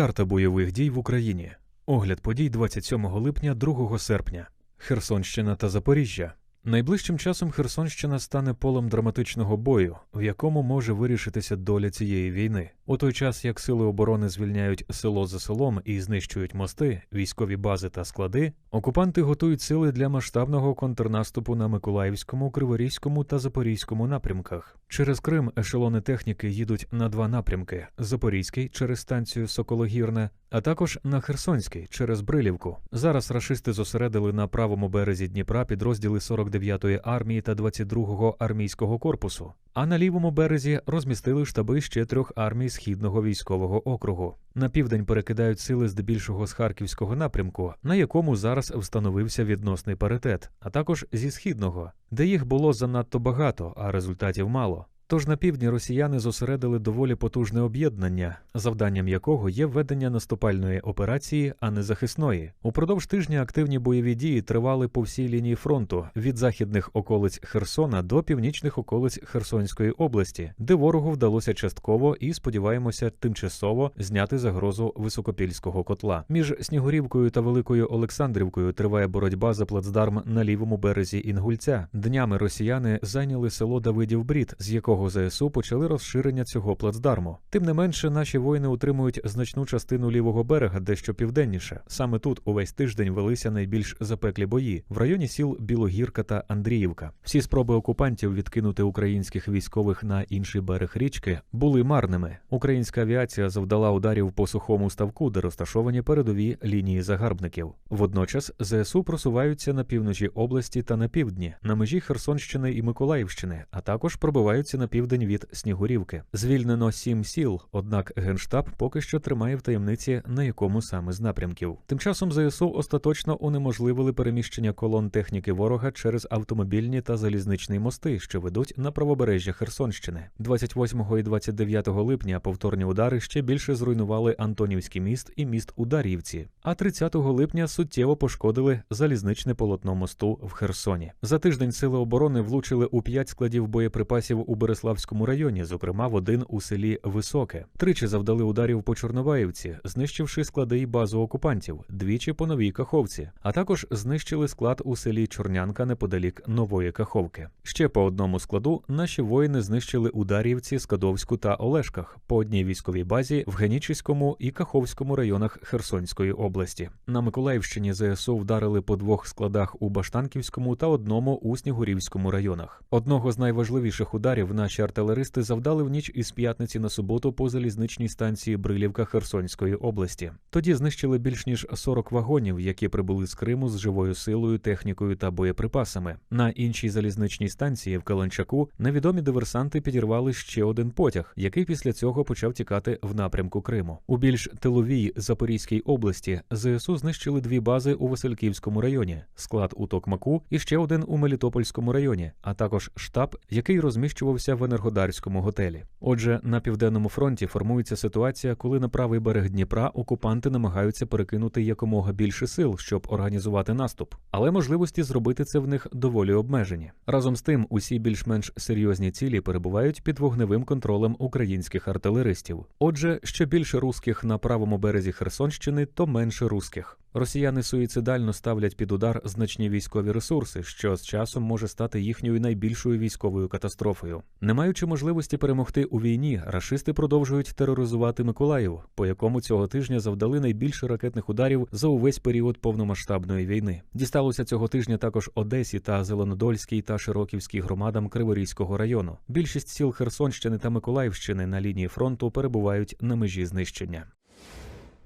Карта бойових дій в Україні. Огляд подій 27 липня 2 серпня. Херсонщина та Запоріжжя. Найближчим часом Херсонщина стане полем драматичного бою, в якому може вирішитися доля цієї війни. У той час, як сили оборони звільняють село за селом і знищують мости, військові бази та склади, окупанти готують сили для масштабного контрнаступу на Миколаївському, Криворізькому та Запорізькому напрямках. Через Крим ешелони техніки їдуть на два напрямки: Запорізький через станцію Сокологірне, а також на Херсонський через Брилівку. Зараз рашисти зосередили на правому березі Дніпра підрозділи 49-ї армії та 22-го армійського корпусу. А на лівому березі розмістили штаби ще трьох армій Східного військового округу. На південь перекидають сили здебільшого з харківського напрямку, на якому зараз встановився відносний паритет, а також зі східного, де їх було занадто багато, а результатів мало. Тож на півдні росіяни зосередили доволі потужне об'єднання, завданням якого є ведення наступальної операції, а не захисної. Упродовж тижня активні бойові дії тривали по всій лінії фронту від західних околиць Херсона до північних околиць Херсонської області, де ворогу вдалося частково і сподіваємося тимчасово зняти загрозу високопільського котла. Між Снігурівкою та Великою Олександрівкою триває боротьба за плацдарм на лівому березі Інгульця. Днями росіяни зайняли село Давидів Брід, з якого ЗСУ почали розширення цього плацдарму. Тим не менше, наші воїни утримують значну частину лівого берега дещо південніше. Саме тут увесь тиждень велися найбільш запеклі бої в районі сіл Білогірка та Андріївка. Всі спроби окупантів відкинути українських військових на інший берег річки були марними. Українська авіація завдала ударів по сухому ставку, де розташовані передові лінії загарбників. Водночас ЗСУ просуваються на півночі області та на півдні, на межі Херсонщини і Миколаївщини, а також пробиваються на південь від Снігурівки. Звільнено сім сіл, однак генштаб поки що тримає в таємниці на якому саме з напрямків. Тим часом ЗСУ остаточно унеможливили переміщення колон техніки ворога через автомобільні та залізничні мости, що ведуть на правобережжя Херсонщини. 28 і 29 липня повторні удари ще більше зруйнували Антонівський міст і міст Ударівці. А 30 липня суттєво пошкодили залізничне полотно мосту в Херсоні. За тиждень сили оборони влучили у п'ять складів боєприпасів у Береславському районі, зокрема в один у селі Високе. Тричі завдали ударів по Чорнобаївці, знищивши склади і базу окупантів, двічі по новій Каховці, а також знищили склад у селі Чорнянка неподалік Нової Каховки. Ще по одному складу наші воїни знищили ударівці, Скадовську та Олешках по одній військовій базі в Генічеському і Каховському районах Херсонської області. На Миколаївщині ЗСУ вдарили по двох складах у Баштанківському та одному у Снігурівському районах. Одного з найважливіших ударів наші артилеристи завдали в ніч із п'ятниці на суботу по залізничній станції Брилівка Херсонської області. Тоді знищили більш ніж 40 вагонів, які прибули з Криму з живою силою, технікою та боєприпасами. На іншій залізничній станції в Каланчаку невідомі диверсанти підірвали ще один потяг, який після цього почав тікати в напрямку Криму. У більш тиловій Запорізькій області ЗСУ знищили дві бази у Васильківському районі, склад у Токмаку і ще один у Мелітопольському районі, а також штаб, який розміщувався в Енергодарському готелі. Отже, на південному фронті формується ситуація, коли на правий берег Дніпра окупанти намагаються перекинути якомога більше сил, щоб організувати наступ, але можливості зробити це в них доволі обмежені. Разом з тим, усі більш-менш серйозні цілі перебувають під вогневим контролем українських артилеристів. Отже, що більше русських на правому березі Херсонщини, то менше русських. Росіяни суїцидально ставлять під удар значні військові ресурси, що з часом може стати їхньою найбільшою військовою катастрофою. Не маючи можливості перемогти у війні, рашисти продовжують тероризувати Миколаїв, по якому цього тижня завдали найбільше ракетних ударів за увесь період повномасштабної війни. Дісталося цього тижня також Одесі та Зеленодольській та Широківській громадам Криворізького району. Більшість сіл Херсонщини та Миколаївщини на лінії фронту перебувають на межі знищення.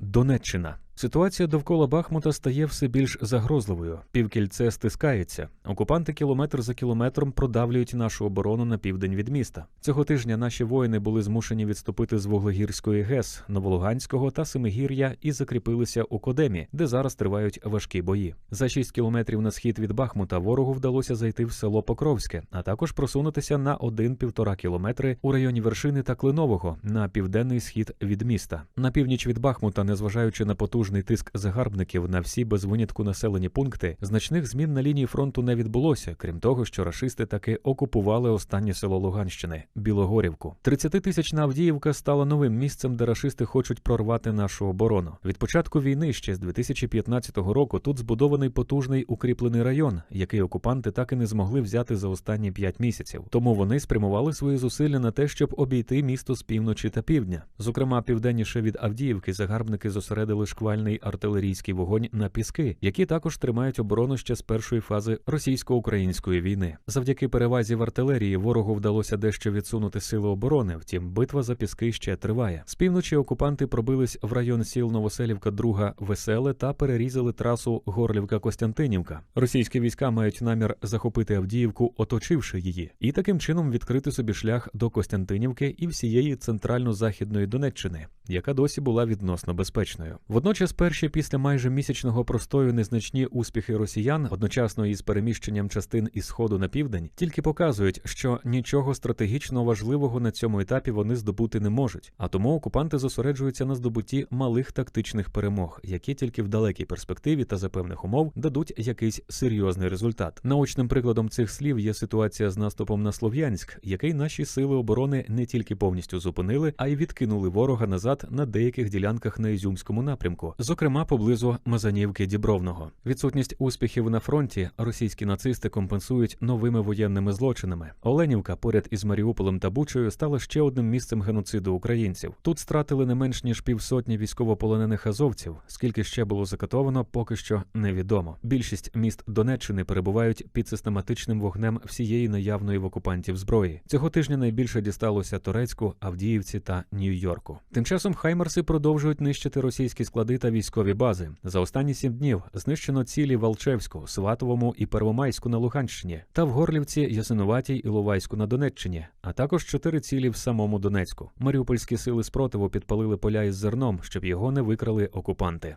Донеччина Ситуація довкола Бахмута стає все більш загрозливою. Півкільце стискається. Окупанти кілометр за кілометром продавлюють нашу оборону на південь від міста. Цього тижня наші воїни були змушені відступити з Вуглегірської ГЕС, Новолуганського та Семигір'я і закріпилися у Кодемі, де зараз тривають важкі бої. За 6 кілометрів на схід від Бахмута ворогу вдалося зайти в село Покровське, а також просунутися на 1-1,5 кілометри у районі вершини та Клинового на південний схід від міста. На північ від Бахмута, незважаючи на потужний тиск загарбників на всі без винятку населені пункти, значних змін на лінії фронту не відбулося, крім того, що рашисти таки окупували останнє село Луганщини Білогорівку. 30-тисячна Авдіївка стала новим місцем, де рашисти хочуть прорвати нашу оборону. Від початку війни ще з 2015 року тут збудований потужний укріплений район, який окупанти так і не змогли взяти за останні 5 місяців. Тому вони спрямували свої зусилля на те, щоб обійти місто з півночі та півдня. Зокрема, південніше від Авдіївки загарбники зосередили шквальний артилерійський вогонь на піски, які також тримають оборону ще з першої фази російсько-української війни. Завдяки перевазі в артилерії ворогу вдалося дещо відсунути сили оборони. Втім, битва за піски ще триває. З півночі окупанти пробились в район сіл Новоселівка, Друга, Веселе та перерізали трасу Горлівка-Костянтинівка. Російські війська мають намір захопити Авдіївку, оточивши її, і таким чином відкрити собі шлях до Костянтинівки і всієї центрально-західної Донеччини, яка досі була відносно безпечною. Водночас, перші після майже місячного простою незначні успіхи росіян, одночасно із переміщенням частин із сходу на південь, тільки показують, що нічого стратегічно важливого на цьому етапі вони здобути не можуть. А тому окупанти зосереджуються на здобутті малих тактичних перемог, які тільки в далекій перспективі та за певних умов дадуть якийсь серйозний результат. Наочним прикладом цих слів є ситуація з наступом на Слов'янськ, який наші сили оборони не тільки повністю зупинили, а й відкинули ворога назад на деяких ділянках на Ізюмському напрямку, зокрема поблизу Мазанівки Дібровного. Відсутність успіхів на фронті російські нацисти компенсують новими воєнними злочинами. Оленівка поряд із Маріуполем та Бучою стала ще одним місцем геноциду українців. Тут стратили не менш ніж півсотні військовополонених азовців. Скільки ще було закатовано, поки що невідомо. Більшість міст Донеччини перебувають під систематичним вогнем всієї наявної в окупантів зброї. Цього тижня найбільше дісталося Турецьку, Авдіївці та Нью-Йорку. Тим часом Хаймерси продовжують нищити російські склади та військові бази. За останні сім днів знищено цілі в Алчевську, Сватовому і Первомайську на Луганщині та в Горлівці, Ясинуватій і Лувайську на Донеччині, а також чотири цілі в самому Донецьку. Маріупольські сили спротиву підпалили поля із зерном, щоб його не викрали окупанти.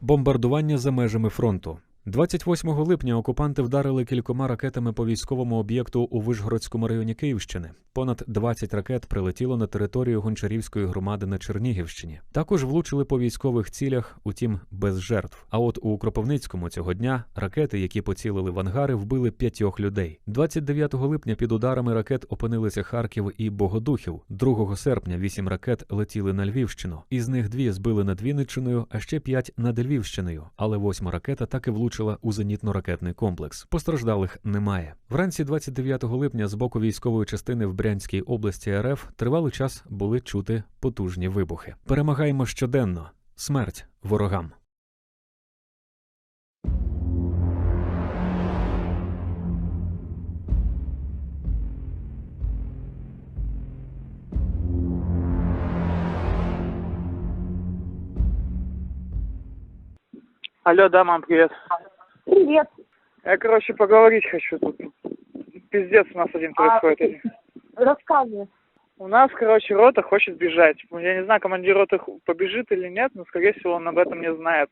Бомбардування за межами фронту. 28 липня окупанти вдарили кількома ракетами по військовому об'єкту у Вишгородському районі Київщини. Понад 20 ракет прилетіло на територію Гончарівської громади на Чернігівщині. Також влучили по військових цілях, утім без жертв. А от у Кропивницькому цього дня ракети, які поцілили в ангари, вбили п'ятьох людей. 29 липня під ударами ракет опинилися Харків і Богодухів. 2 серпня вісім ракет летіли на Львівщину. Із них дві збили над Вінниччиною, а ще п'ять над Львівщиною. Але восьма ракета так і влучила у зенітно-ракетний комплекс. Постраждалих немає. Вранці 29 липня з боку військової частини в Брянській області РФ тривалий час були чути потужні вибухи. Перемагаємо щоденно. Смерть ворогам. Алло, да, мам, привет. Привет. Я, короче, поговорить хочу тут. Пиздец у нас один А, происходит. Рассказывай. У нас, короче, рота хочет бежать. Ну, Я не знаю, командир роты побежит или нет, но, скорее всего, он об этом не знает.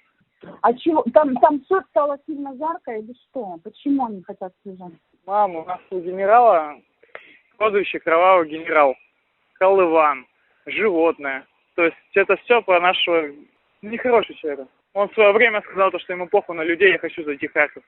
А чего? Там, там все стало сильно жарко или что? Почему они хотят сбежать? Мам, у нас у генерала, прозвище кровавый генерал, Колыван, животное. То есть это все про нашего нехороший человек. Он в свое время сказал, то, что ему похуй на людей, я хочу зайти в Харьков.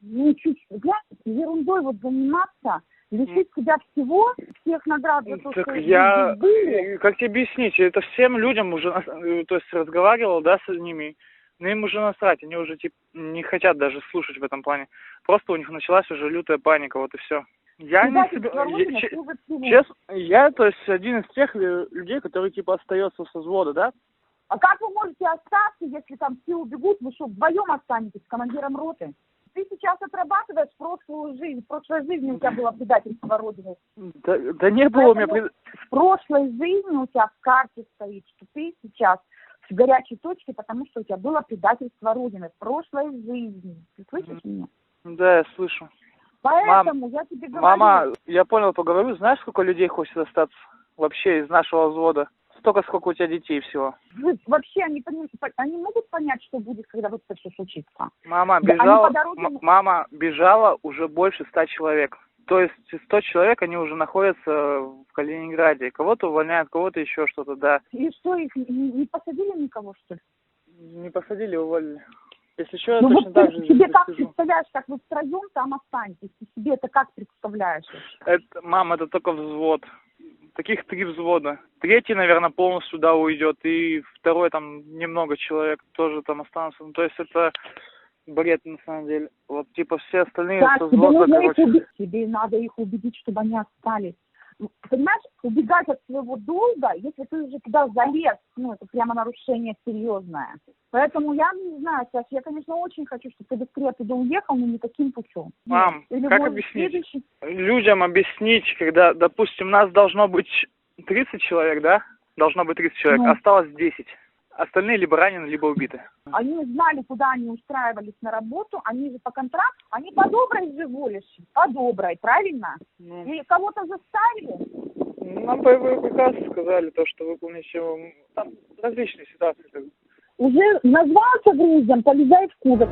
Ну, чуть, глянь, ерундой вот заниматься, лишить себя всего, всех наград за то, Так что я, были. э, как тебе объяснить, это всем людям уже, э, то есть разговаривал, да, с ними, но им уже насрать, они уже типа не хотят даже слушать в этом плане. Просто у них началась уже лютая паника, вот и все. Я не себе, я- честно, я, то есть, один из тех лю- людей, который типа остается со взвода, да? А как вы можете остаться, если там все убегут, вы что, вдвоем останетесь с командиром роты? Ты сейчас отрабатываешь прошлую жизнь. В прошлой жизни у тебя было предательство Родины. Да, да не было у меня... Пред- В прошлой жизни у тебя в карте стоит, что ты сейчас в горячей точке, потому что у тебя было предательство Родины в прошлой жизни. Ты слышишь меня? Да, я слышу. Поэтому я тебе говорю... Мама, я понял, поговорю. Знаешь, сколько людей хочет остаться вообще из нашего взвода? Столько, сколько у тебя детей всего. вы- вообще они, они могут понять, что будет, когда вот это все случится? Мама Да, бежала, по дороге- мама бежала уже больше ста человек. То есть 100 человек, они уже находятся в Калининграде. Кого-то увольняют, кого-то еще что-то, да. И что, их не, не посадили никого, что ли? Не посадили, уволили. Если что, я Ну точно вот так же здесь как представляешь, как вы втроем там останетесь? Ты себе это как представляешь? Это, мам, это только взвод. Таких три взвода. Третий, наверное, полностью туда уйдет, и второй там немного человек тоже там останутся. Ну, то есть это бред на самом деле. Вот типа все остальные Так, со тебе взвода, их короче. убедить. Тебе надо их убедить, чтобы они остались. Ну, Понимаешь, убегать от своего долга, если ты уже туда залез, ну, это прямо нарушение серьезное. Поэтому я не знаю, Саша, я, конечно, очень хочу, чтобы ты быстрее оттуда уехал, но не таким путем. Мам, Или как объяснить? следующий- людям объяснить, когда, допустим, нас должно быть 30 человек, да? Должно быть 30 человек, Ну. осталось 10. Остальные либо ранены, либо убиты. Они знали, куда они устраивались на работу, они же по контракту, они по доброй живу лишь, по доброй, правильно? Ну, И кого-то заставили? нам боевые приказы сказали, то, что выполнить его. Там различные ситуации. Уже назвался грузом, полезай в кузов.